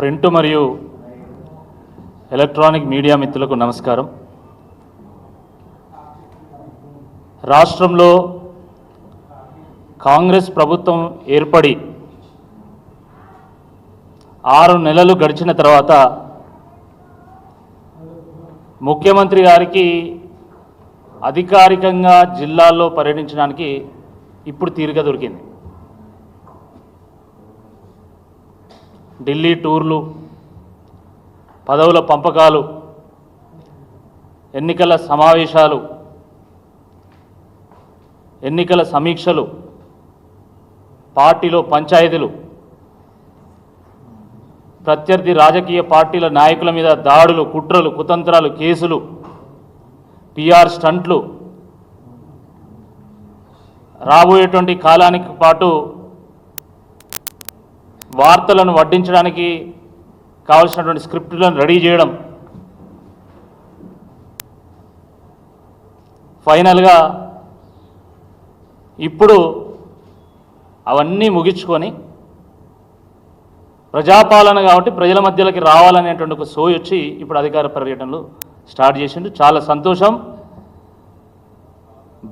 Print మరియు electronic media మిత్రులకు నమస్కారం. రాష్ట్రంలో కాంగ్రెస్ ప్రభుత్వం ఏర్పడి ఆరు నెలలు గడిచిన తర్వాత ముఖ్యమంత్రి గారికి అధికారికంగా జిల్లాల్లో పర్యటించడానికి ఇప్పుడు తీరిక దొరికింది. ఢిల్లీ టూర్లు పదవుల పంపకాలు ఎన్నికల సమావేశాలు ఎన్నికల సమీక్షలు పార్టీలో పంచాయతీలు ప్రత్యర్థి రాజకీయ పార్టీల నాయకుల మీద దాడులు కుట్రలు కుతంత్రాలు కేసులు పిఆర్ స్టంట్లు. రాబోయేటువంటి కాలానికి పాటు వార్తలను వడ్డించడానికి కావలసినటువంటి స్క్రిప్టులను రెడీ చేయడం. ఫైనల్గా ఇప్పుడు అవన్నీ ముగించుకొని ప్రజాపాలన కాబట్టి ప్రజల మధ్యలోకి రావాలనేటువంటి ఒక సోయి వచ్చి ఇప్పుడు అధికార పర్యటనలు స్టార్ట్ చేసిండు. చాలా సంతోషం.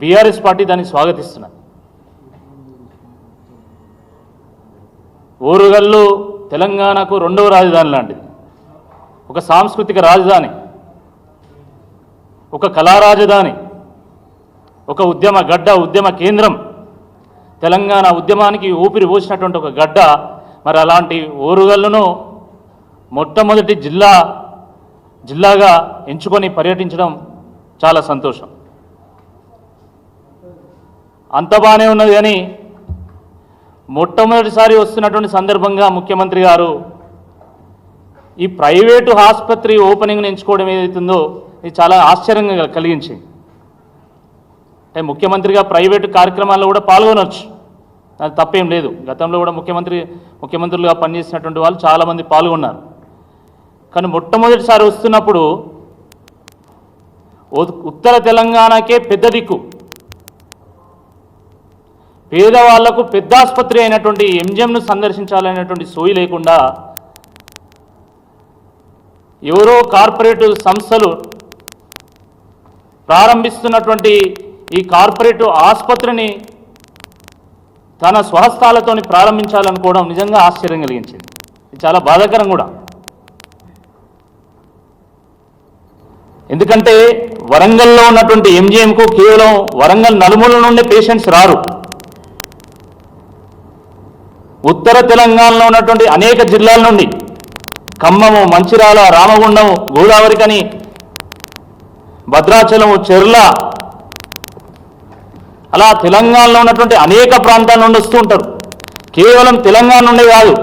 బీఆర్ఎస్ పార్టీ దాన్ని స్వాగతిస్తున్నాను ఊరుగల్లు తెలంగాణకు రెండవ రాజధాని లాంటిది. ఒక సాంస్కృతిక రాజధాని ఒక కళా రాజధాని ఒక ఉద్యమ గడ్డ ఉద్యమ కేంద్రం తెలంగాణ ఉద్యమానికి ఊపిరి పోసినటువంటి ఒక గడ్డ మరి అలాంటి ఊరుగల్లును మొట్టమొదటి జిల్లా జిల్లాగా ఎంచుకొని పర్యటించడం చాలా సంతోషం. అంత బాగానే ఉన్నది కానీ మొట్టమొదటిసారి వస్తున్నటువంటి సందర్భంగా ముఖ్యమంత్రి గారు ఈ ప్రైవేటు ఆసుపత్రి ఓపెనింగ్ని ఎంచుకోవడం ఏదైతుందో ఇది చాలా ఆశ్చర్యంగా కలిగించింది. అంటే ముఖ్యమంత్రిగా ప్రైవేటు కార్యక్రమాల్లో కూడా పాల్గొనవచ్చు అది తప్పేం లేదు. గతంలో కూడా ముఖ్యమంత్రి ముఖ్యమంత్రులుగా పనిచేసినటువంటి వాళ్ళు చాలామంది పాల్గొన్నారు. కానీ మొట్టమొదటిసారి వస్తున్నప్పుడు ఉత్తర తెలంగాణకే పెద్ద దిక్కు. పేదవాళ్ళకు పెద్ద ఆసుపత్రి అయినటువంటి ఎంజిఎంను సందర్శించాలనేటువంటి సోయి లేకుండా ఎవరో కార్పొరేట్ సంస్థలు ప్రారంభిస్తున్నటువంటి ఈ కార్పొరేట్ ఆసుపత్రిని తన స్వహస్తాలతో ప్రారంభించాలనుకోవడం నిజంగా ఆశ్చర్యం కలిగించింది. ఇది చాలా బాధాకరం కూడా. ఎందుకంటే వరంగల్లో ఉన్నటువంటి ఎంజిఎంకు కేవలం వరంగల్ నలుమూల నుండి పేషెంట్స్ రారు. ఉత్తర తెలంగాణలో ఉన్నటువంటి అనేక జిల్లాల నుండి ఖమ్మము మంచిర్యాల రామగుండము గోదావరికని భద్రాచలము చెర్ల అలా తెలంగాణలో ఉన్నటువంటి అనేక ప్రాంతాల నుండి వస్తూ ఉంటారు. కేవలం తెలంగాణ నుండే కాదు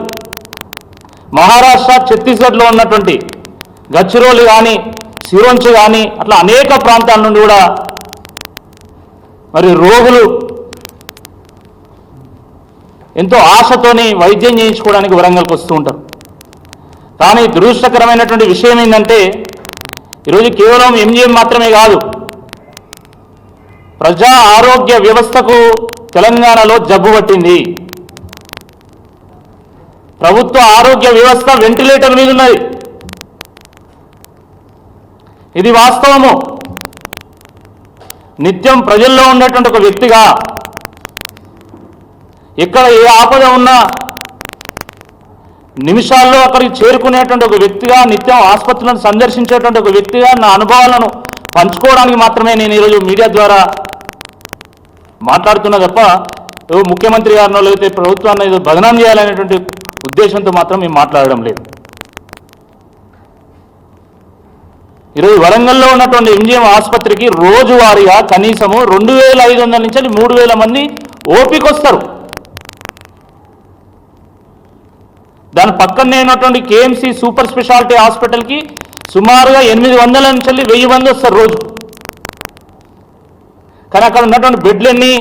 మహారాష్ట్ర ఛత్తీస్గఢ్లో ఉన్నటువంటి గచ్చిరోలి కానీ సిరోంచి కానీ అట్లా అనేక ప్రాంతాల నుండి కూడా మరి రోగులు ఎంతో ఆశతోని వైద్యం చేయించుకోవడానికి వరంగల్కి వస్తూ ఉంటారు. కానీ దురదృష్టకరమైనటువంటి విషయం ఏంటంటే ఈరోజు కేవలం ఎంజిఎం మాత్రమే కాదు ప్రజా ఆరోగ్య వ్యవస్థకు తెలంగాణలో జబ్బు పట్టింది. ప్రభుత్వ ఆరోగ్య వ్యవస్థ వెంటిలేటర్ మీద ఉన్నది. ఇది వాస్తవము. నిత్యం ప్రజల్లో ఉన్నటువంటి ఒక వ్యక్తిగా ఎక్కడ ఏ ఆపద ఉన్నా నిమిషాల్లో అక్కడికి చేరుకునేటువంటి ఒక వ్యక్తిగా నిత్యం ఆసుపత్రులను సందర్శించేటువంటి ఒక వ్యక్తిగా నా అనుభవాలను పంచుకోవడానికి మాత్రమే నేను ఈరోజు మీడియా ద్వారా మాట్లాడుతున్నా తప్ప ఏదో ముఖ్యమంత్రి గారినో లేకపోతే ప్రభుత్వాన్ని ఏదో బదనాం చేయాలనేటువంటి ఉద్దేశంతో మాత్రం మేము మాట్లాడడం లేదు. ఈరోజు వరంగల్లో ఉన్నటువంటి ఎంజిఎం ఆసుపత్రికి రోజువారీగా కనీసము రెండు వేల ఐదు వందల నుంచి మూడు వేల మంది ఓపికొస్తారు వస్తారు దాని పక్కనే ఉన్నటువంటి కేఎంసి సూపర్ స్పెషాలిటీ హాస్పిటల్కి సుమారుగా ఎనిమిది వందల నుంచి వెయ్యి మంది వస్తారు రోజు. కానీ అక్కడ ఉన్నటువంటి బెడ్లు ఎన్ని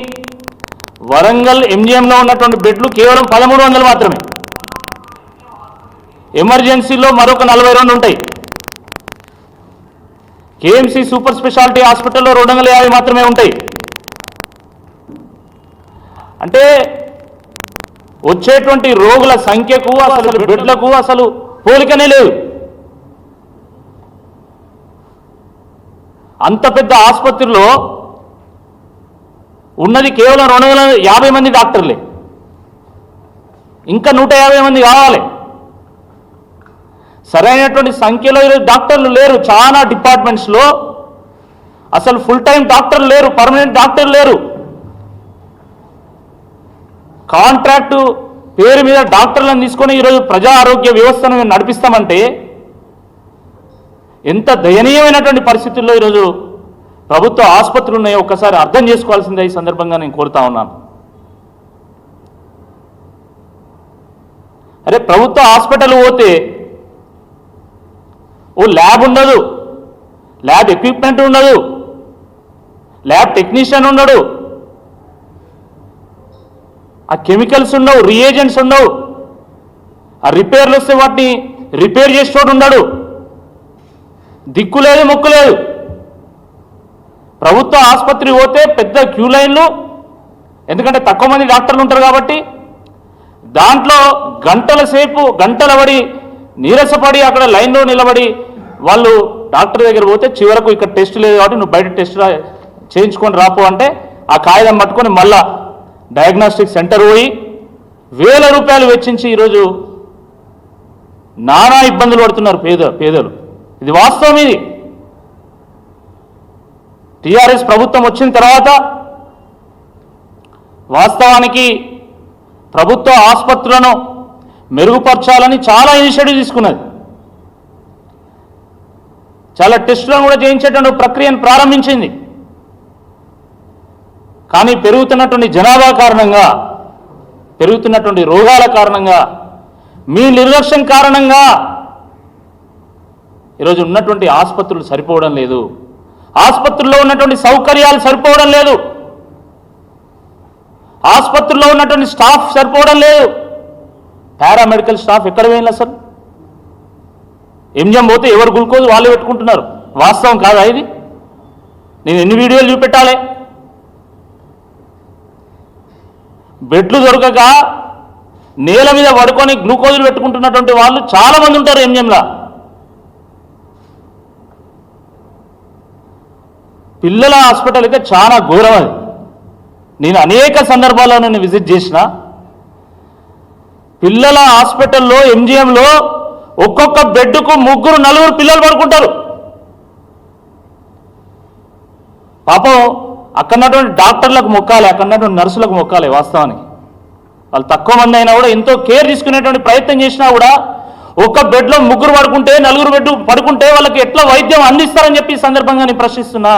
వరంగల్ ఎంజిఎంలో ఉన్నటువంటి బెడ్లు కేవలం పదమూడు వందలు మాత్రమే. ఎమర్జెన్సీలో మరొక నలభై రెండు ఉంటాయి. కేఎంసి సూపర్ స్పెషాలిటీ హాస్పిటల్లో రెండు వందల యాభై మాత్రమే ఉంటాయి. అంటే వచ్చేటువంటి రోగుల సంఖ్యకు అసలు బెడ్లకు అసలు పోలికనే లేదు. అంత పెద్ద ఆసుపత్రిలో ఉన్నది కేవలం రెండు వందల యాభై మంది డాక్టర్లే. ఇంకా నూట యాభై మంది కావాలి. సరైనటువంటి సంఖ్యలో ఈరోజు డాక్టర్లు లేరు. చాలా డిపార్ట్మెంట్స్లో అసలు ఫుల్ టైం డాక్టర్లు లేరు. పర్మనెంట్ డాక్టర్లు లేరు. కాంట్రాక్టు పేరు మీద డాక్టర్లను తీసుకొని ఈరోజు ప్రజా ఆరోగ్య వ్యవస్థను మేము నడిపిస్తామంటే ఎంత దయనీయమైనటువంటి పరిస్థితుల్లో ఈరోజు ప్రభుత్వ ఆసుపత్రులు ఉన్నాయో ఒక్కసారి అర్థం చేసుకోవాల్సిందే ఈ సందర్భంగా నేను కోరుతా ఉన్నాను. అరే ప్రభుత్వ హాస్పిటల్ పోతే ఓ ల్యాబ్ ఉండదు. ల్యాబ్ ఎక్విప్మెంట్ ఉండదు. ల్యాబ్ టెక్నీషియన్ ఉండడు. ఆ కెమికల్స్ ఉండవు రియేజెంట్స్ ఉండవు. ఆ రిపేర్లు వస్తే వాటిని రిపేర్ చేసేవాడు ఉండడు. దిక్కు లేదు మొక్కు లేదు ప్రభుత్వ ఆసుపత్రి పోతే పెద్ద క్యూ లైన్లు ఎందుకంటే తక్కువ మంది డాక్టర్లు ఉంటారు కాబట్టి దాంట్లో గంటల సేపు గంటల పడి నీరసపడి అక్కడ లైన్లో నిలబడి వాళ్ళు డాక్టర్ దగ్గర పోతే చివరకు ఇక్కడ టెస్ట్ లేదు కాబట్టి నువ్వు బయట టెస్ట్ చేయించుకొని రాపు అంటే ఆ కాగితం పట్టుకొని మళ్ళా డయాగ్నోస్టిక్ సెంటర్ పోయి వేల రూపాయలు వెచ్చించి ఈరోజు నానా ఇబ్బందులు పడుతున్నారు పేద పేదలు. ఇది వాస్తవం ఇది. టీఆర్ఎస్ ప్రభుత్వం వచ్చిన తర్వాత వాస్తవానికి ప్రభుత్వ ఆసుపత్రులను మెరుగుపరచాలని చాలా ఇనిషియేటివ్ తీసుకున్నది. చాలా టెస్టులను కూడా చేయించేటువంటి ప్రక్రియను ప్రారంభించింది. కానీ పెరుగుతున్నటువంటి జనాభా కారణంగా పెరుగుతున్నటువంటి రోగాల కారణంగా మీ నిర్లక్ష్యం కారణంగా ఈరోజు ఉన్నటువంటి ఆసుపత్రులు సరిపోవడం లేదు. ఆసుపత్రుల్లో ఉన్నటువంటి సౌకర్యాలు సరిపోవడం లేదు. ఆసుపత్రుల్లో ఉన్నటువంటి స్టాఫ్ సరిపోవడం లేదు. పారామెడికల్ స్టాఫ్ ఎక్కడ పోయింది సార్ ఎంజిఎం పోతే ఎవరు గ్లూకోజ్ వాళ్ళు పెట్టుకుంటున్నారు? వాస్తవం కాదా ఇది? నేను ఎన్ని వీడియోలు చూపెట్టాలి? బెడ్లు దొరకక నేల మీద పడుకొని గ్లూకోజులు పెట్టుకుంటున్నటువంటి వాళ్ళు చాలామంది ఉంటారు ఎంఎంలా. పిల్లల హాస్పిటల్కి చాలా ఘోరం అది. నేను అనేక సందర్భాల్లో నేను విజిట్ చేసిన. పిల్లల హాస్పిటల్లో ఎంజిఎంలో ఒక్కొక్క బెడ్కు ముగ్గురు నలుగురు పిల్లలు పడుకుంటారు. పాపం అక్కడున్నటువంటి డాక్టర్లకు మొక్కాలి అక్కడున్నటువంటి నర్సులకు మొక్కాలి వాస్తవానికి. వాళ్ళు తక్కువ మంది అయినా కూడా ఎంతో కేర్ తీసుకునేటువంటి ప్రయత్నం చేసినా కూడా ఒక్క బెడ్లో ముగ్గురు పడుకుంటే నలుగురు బెడ్ పడుకుంటే వాళ్ళకి ఎట్లా వైద్యం అందిస్తారని చెప్పి సందర్భంగా నేను ప్రశ్నిస్తున్నా.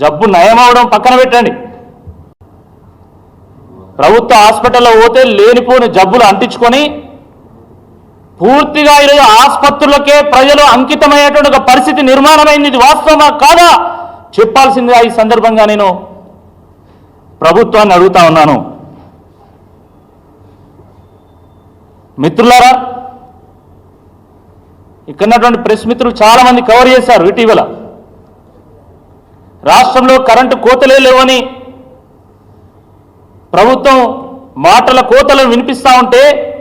జబ్బు నయమవడం పక్కన పెట్టండి. ప్రభుత్వ హాస్పిటల్లో పోతే లేనిపోని జబ్బులు అంటించుకొని పూర్తిగా ఈరోజు ఆసుపత్రులకే ప్రజలు అంకితమయ్యేటువంటి ఒక పరిస్థితి నిర్మాణమైంది. ఇది వాస్తవమా? కాదా? చెప్పాల్సిందిగా ఈ సందర్భంగా నేను ప్రభుత్వాన్ని అడుగుతా ఉన్నాను. మిత్రులారా ఇక్కడన్నటువంటి ప్రెస్ మిత్రులు చాలా మంది కవర్ చేశారు ఇటీవల. రాష్ట్రంలో కరెంటు కోతలే లేవని ప్రభుత్వం మాటల కోతలను వినిపిస్తా ఉంటే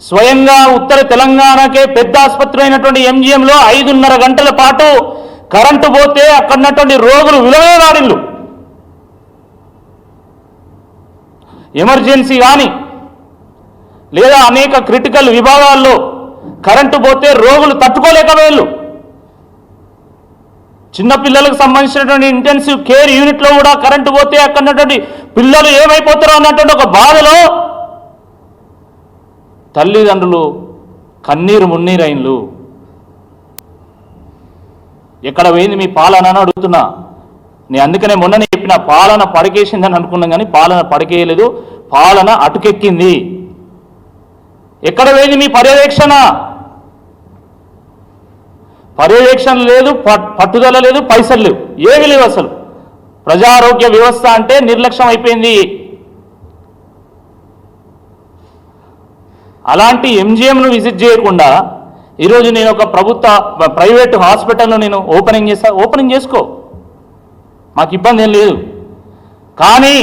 స్వయంగా ఉత్తర తెలంగాణకే పెద్ద ఆసుపత్రి అయినటువంటి ఎంజిఎంలో ఐదున్నర గంటల పాటు కరెంటు పోతే అక్కడున్నటువంటి రోగులు విలువలాడిల్లు. ఎమర్జెన్సీ కానీ లేదా అనేక క్రిటికల్ విభాగాల్లో కరెంటు పోతే రోగులు తట్టుకోలేకపోయారు చిన్న పిల్లలకు సంబంధించినటువంటి ఇంటెన్సివ్ కేర్ యూనిట్లో కూడా కరెంటు పోతే అక్కడ ఉన్నటువంటి పిల్లలు ఏమైపోతారో అన్నటువంటి ఒక బాధలో తల్లిదండ్రులు కన్నీరు మున్నీరైన్లు. ఎక్కడ పోయింది మీ పాలన అని అడుగుతున్నా. నేను అందుకనే మొన్ననే చెప్పిన పాలన పడకేసిందని అనుకున్నాం కానీ పాలన పడకేయలేదు పాలన అటుకెక్కింది. ఎక్కడ పోయింది మీ పర్యవేక్షణ? పర్యవేక్షణ లేదు పట్- పట్టుదల లేదు పైసలు లేవు ఏమీ లేవు అసలు. ప్రజారోగ్య వ్యవస్థ అంటే నిర్లక్ష్యం అయిపోయింది. అలాంటి ఎంజిఎంను విజిట్ చేయకుండా ఈరోజు నేను ఒక ప్రభుత్వ ప్రైవేట్ హాస్పిటల్ను నేను ఓపెనింగ్ చేస్తా ఓపెనింగ్ చేసుకో. మాకు ఇబ్బంది ఏం లేదు. కానీ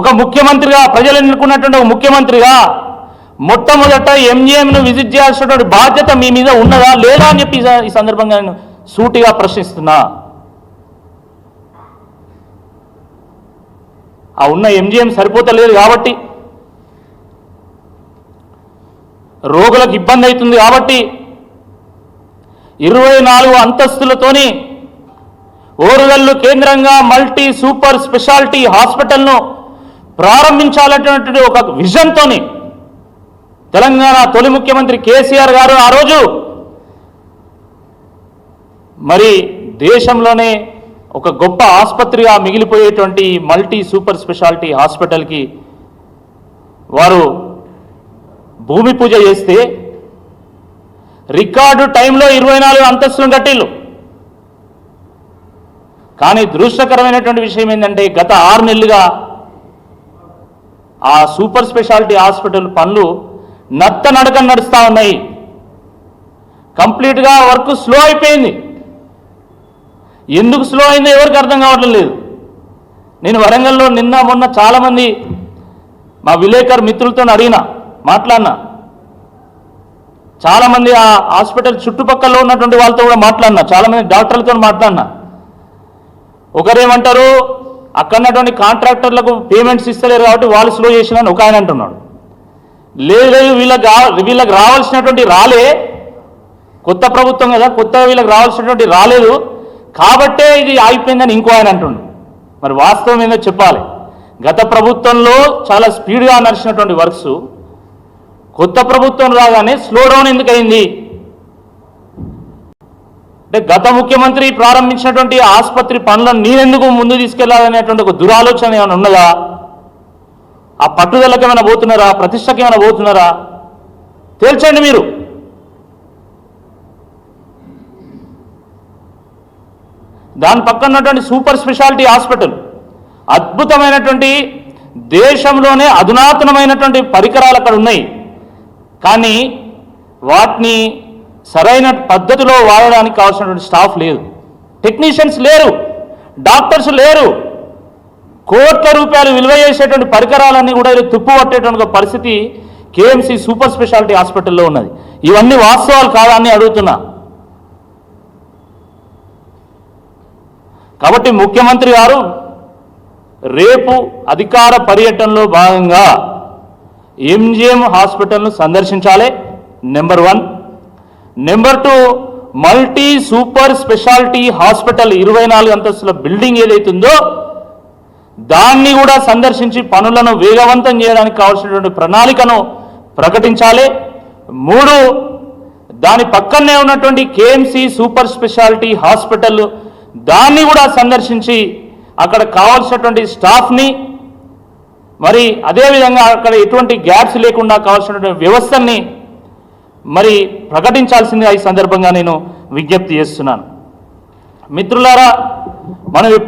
ఒక ముఖ్యమంత్రిగా ప్రజలు ఎన్నుకున్నటువంటి ఒక ముఖ్యమంత్రిగా మొట్టమొదట ఎంజిఎంను విజిట్ చేయాల్సినటువంటి బాధ్యత మీ మీద ఉన్నదా లేదా అని చెప్పి ఈ ఈ సందర్భంగా నేను సూటిగా ప్రశ్నిస్తున్నా. ఆ ఉన్న ఎంజిఎం సరిపోతలేదు కాబట్టి రోగులకు ఇబ్బంది అవుతుంది కాబట్టి ఇరవై నాలుగు అంతస్తులతోని ఓరుగల్లు కేంద్రంగా మల్టీ సూపర్ స్పెషాలిటీ హాస్పిటల్ను ప్రారంభించాలనేటువంటి ఒక విజన్తోని తెలంగాణ తొలి ముఖ్యమంత్రి కేసీఆర్ గారు ఆ రోజు మరి దేశంలోనే ఒక గొప్ప ఆసుపత్రిగా మిగిలిపోయేటువంటి మల్టీ సూపర్ స్పెషాలిటీ హాస్పిటల్కి వారు భూమి పూజ చేస్తే రికార్డు టైంలో ఇరవై నాలుగు అంతస్తులు కట్టిల్లు కానీ దృష్టకరమైనటువంటి విషయం ఏంటంటే గత ఆరు నెలలుగా ఆ సూపర్ స్పెషాలిటీ హాస్పిటల్ పనులు నత్త నడక నడుస్తూ ఉన్నాయి. కంప్లీట్గా వర్క్ స్లో అయిపోయింది. ఎందుకు స్లో అయిందో ఎవరికి అర్థం కావట్లేదు లేదు. నేను వరంగల్లో నిన్న మొన్న చాలామంది మా విలేకర్ మిత్రులతో అడిగిన మాట్లాడినా? చాలామంది ఆ హాస్పిటల్ చుట్టుపక్కల ఉన్నటువంటి వాళ్ళతో కూడా మాట్లాడినా? చాలామంది డాక్టర్లతో మాట్లాడినా? ఒకరేమంటారు అక్కడ ఉన్నటువంటి కాంట్రాక్టర్లకు పేమెంట్స్ ఇస్తలేరు కాబట్టి వాళ్ళు స్లో చేసినని ఒక ఆయన అంటున్నాడు. లేదు లేదు వీళ్ళకి వీళ్ళకి రావాల్సినటువంటి రాలే. కొత్త ప్రభుత్వం కదా కొత్తగా వీళ్ళకి రావాల్సినటువంటి రాలేదు. కాబట్టే ఇది ఆగిపోయిందని ఇంకో ఆయన అంటుండు. మరి వాస్తవం ఏందో చెప్పాలి. గత ప్రభుత్వంలో చాలా స్పీడ్గా నడిచినటువంటి వర్క్స్ కొత్త ప్రభుత్వం రాగానే స్లో డౌన్ ఎందుకు అయింది అంటే గత ముఖ్యమంత్రి ప్రారంభించినటువంటి ఆసుపత్రి పనులను నేనెందుకు ముందు తీసుకెళ్ళాలనేటువంటి ఒక దురాలోచన ఏమైనా ఉన్నదా? ఆ పట్టుదలకి ఏమైనా పోతున్నారా? ప్రతిష్టకి ఏమైనా పోతున్నారా? తేల్చండి మీరు. దాని పక్కన ఉన్నటువంటి సూపర్ స్పెషాలిటీ హాస్పిటల్. అద్భుతమైనటువంటి దేశంలోనే అధునాతనమైనటువంటి పరికరాలు అక్కడ ఉన్నాయి. కానీ వాటిని సరైన పద్ధతిలో వాడడానికి కావాల్సినటువంటి స్టాఫ్ లేదు. టెక్నీషియన్స్ లేరు. డాక్టర్స్ లేరు. కోట్ల రూపాయలు విలువ చేసేటువంటి పరికరాలన్నీ కూడా ఇది తుప్పు పట్టేటువంటి పరిస్థితి కేఎంసి సూపర్ స్పెషాలిటీ హాస్పిటల్లో ఉన్నది. ఇవన్నీ వాస్తవాలు కాదా అని అడుగుతున్నా. కాబట్టి ముఖ్యమంత్రి గారు రేపు అధికార పర్యటనలో భాగంగా ఎంజిఎం హాస్పిటల్ను సందర్శించాలి. Number one number two multi super speciality hospital ఇరవై నాలుగు అంతస్తుల బిల్డింగ్ ఏదైతుందో దాన్ని కూడా సందర్శించి పనులను వేగవంతం చేయడానికి కావాల్సినటువంటి ప్రణాళికను ప్రకటించాలి. మూడు దాని పక్కనే ఉన్నటువంటి కేఎంసి సూపర్ స్పెషాలిటీ హాస్పిటల్ దాన్ని కూడా సందర్శించి అక్కడ కావాల్సినటువంటి స్టాఫ్ని మరి అదేవిధంగా అక్కడ ఎటువంటి గ్యాప్స్ లేకుండా కావాల్సినటువంటి వ్యవస్థని మరి ప్రకటించాల్సిందిగా ఈ సందర్భంగా నేను విజ్ఞప్తి చేస్తున్నాను. మిత్రులారా మనం